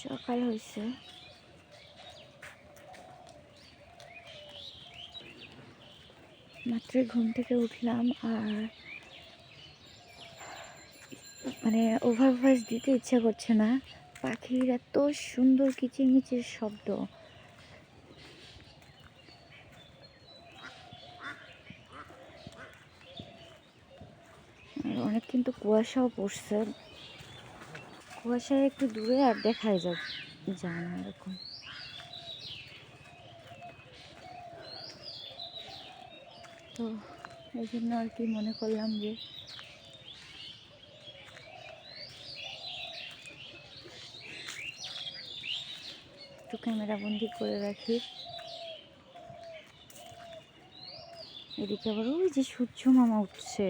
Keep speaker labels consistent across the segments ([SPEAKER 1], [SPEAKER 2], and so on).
[SPEAKER 1] সকাল হয়েছে। মাত্র ঘুম থেকে উঠলাম আর মানে ওভার ভয়েস দিতে ইচ্ছা করছে না। পাখির এত সুন্দর কিচিরমিচির শব্দ। অনেক কিন্তু কুয়াশাও পড়ছে। কুয়াশায় একটু দূরে আর দেখাই যা যায় না এরকম। তো এই জন্য আর কি মনে করলাম যে একটু ক্যামেরা বন্দি করে রাখি। এদিকে আবার ওই যে সূর্য মামা উঠছে।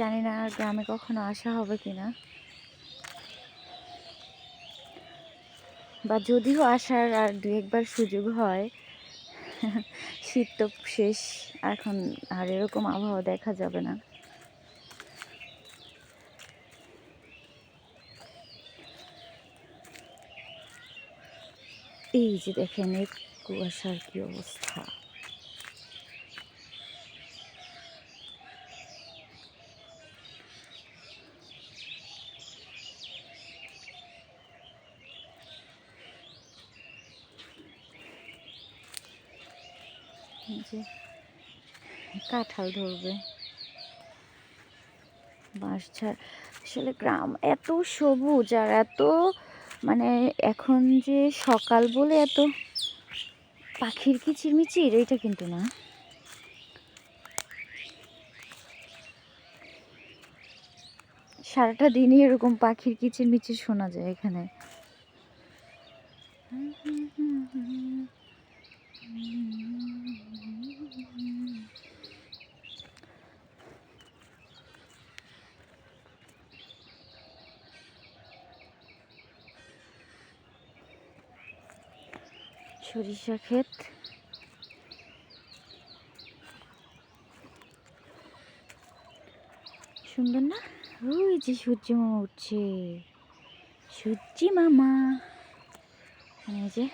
[SPEAKER 1] জানি না গ্রামে কখনো আসা হবে কিনা। বা যদিও আসার আর দু একবার সুযোগ হয়, শীত তো শেষ, এখন আর এরকম আবহাওয়া দেখা যাবে না। এই যে দেখেন কুয়াশার কি অবস্থা। যে কাঁঠাল ধরবে। বাঁশ বাঁশঝাড় আসলে গ্রাম এত সবুজ আর এত মানে এখন যে সকাল বলে এত পাখির কিচিরমিচির, এইটা কিন্তু না। সারাটা দিনই এরকম পাখির কিচিরমিচির শোনা যায় এখানে। সরিষা ক্ষেত। সুন্দর না? ওই যে সূর্য মামা উঠছে। সূর্যি মামা। এই যে,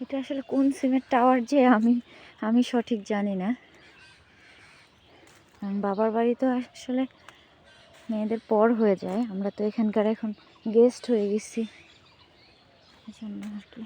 [SPEAKER 1] এটা আসলে কোন সিমের টাওয়ার যে আমি আমি সঠিক জানি না। বাবার বাড়ি তো আসলে মেয়েদের পর হয়ে যায়। আমরা তো এখানকার এখন গেস্ট হয়ে গেছি। এই জন্য আর কি।